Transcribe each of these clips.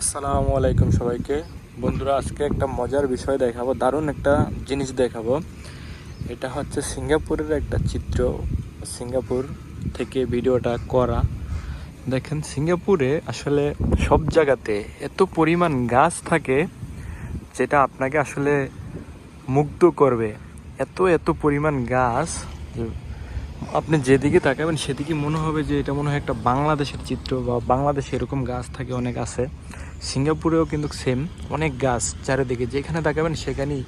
আসসালামু আলাইকুম সবাইকে। বন্ধুরা, আজকে একটা মজার বিষয় দেখাবো, দারুণ একটা জিনিস দেখাবো। এটা হচ্ছে সিঙ্গাপুরের একটা চিত্র, সিঙ্গাপুর থেকে ভিডিওটা করা। দেখেন, সিঙ্গাপুরে আসলে সব জায়গাতে এত পরিমাণ গাছ থাকে যেটা আপনাকে আসলে মুগ্ধ করবে। এত এত পরিমাণ গাছ আপনি যেদিকে তাকাবেন সেদিকে মনে হবে যে এটা মনে হয় একটা বাংলাদেশের চিত্র বা বাংলাদেশে এরকম গাছ থাকে, অনেক আছে। সিঙ্গাপুরেও কিন্তু সেম অনেক গাছ চারিদিকে। যেখানে তাকাবেন, সেখানেই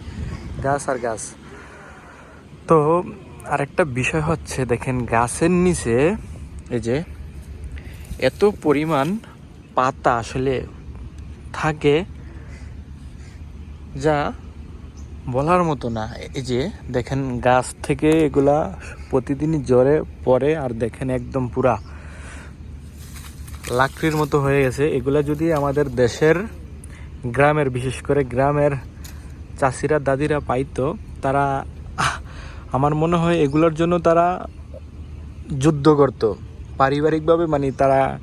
গাছ আর গাছ। তো আরেকটা বিষয় হচ্ছে, দেখেন গাছের নিচে, এই যে, এত পরিমাণ পাতা আসলে থাকে, যা বলার মতো না। এই যে দেখেন গাছ থেকে এগুলা প্রতিদিনই জ্বরে পড়ে আর দেখেন একদম পুরা লাকড়ির মতো হয়ে গেছে। এগুলা যদি আমাদের দেশের গ্রামের, বিশেষ করে গ্রামের চাষিরা, দাদিরা পাইতো, তারা আমার মনে হয় এগুলোর জন্য তারা যুদ্ধ করত। পারিবারিকভাবে মানে তারা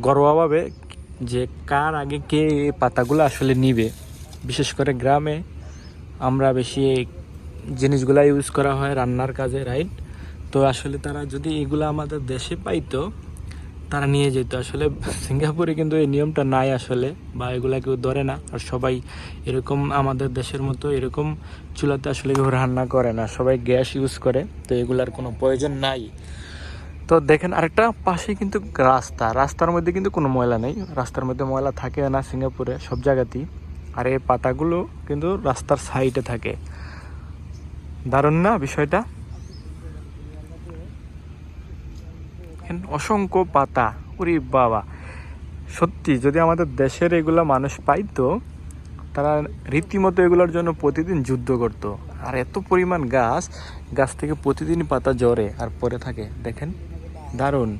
গর্বভাবে যে কার আগে কে পাতাগুলো আসলে নিবে। বিশেষ করে গ্রামে আমরা বেশি জিনিসগুলা ইউজ করা হয় রান্নার কাজে রাইট তো আসলে তারা যদি এগুলো আমাদের দেশে পাইতো, তারা নিয়ে যেত। আসলে সিঙ্গাপুরে কিন্তু এই নিয়মটা নাই আসলে, বা এগুলা কেউ ধরে না। আর সবাই এরকম আমাদের দেশের মতো এরকম চুলাতে আসলে কেউ রান্না করে না। সবাই গ্যাস ইউজ করে, তো এগুলার কোনো প্রয়োজন নাই। তো দেখেন আরেকটা পাশে কিন্তু রাস্তা। রাস্তার মধ্যে কিন্তু কোনো ময়লা নেই। রাস্তার মধ্যে ময়লা থাকে না সিঙ্গাপুরে, সব জায়গাতেই। আর এই পাতাগুলো কিন্তু রাস্তার সাইডে থাকে। দারুণ না বিষয়টা? অসংখ্য পাতা। উরি বাবা। সত্যি, যদি আমাদের দেশের এগুলা মানুষ পাইতো, তারা রীতিমতো এগুলোর জন্য প্রতিদিন যুদ্ধ করতো। আর এত পরিমাণ গাছ গাছ থেকে প্রতিদিন পাতা জ্বরে আর পরে থাকে। দেখেন, দারুণ।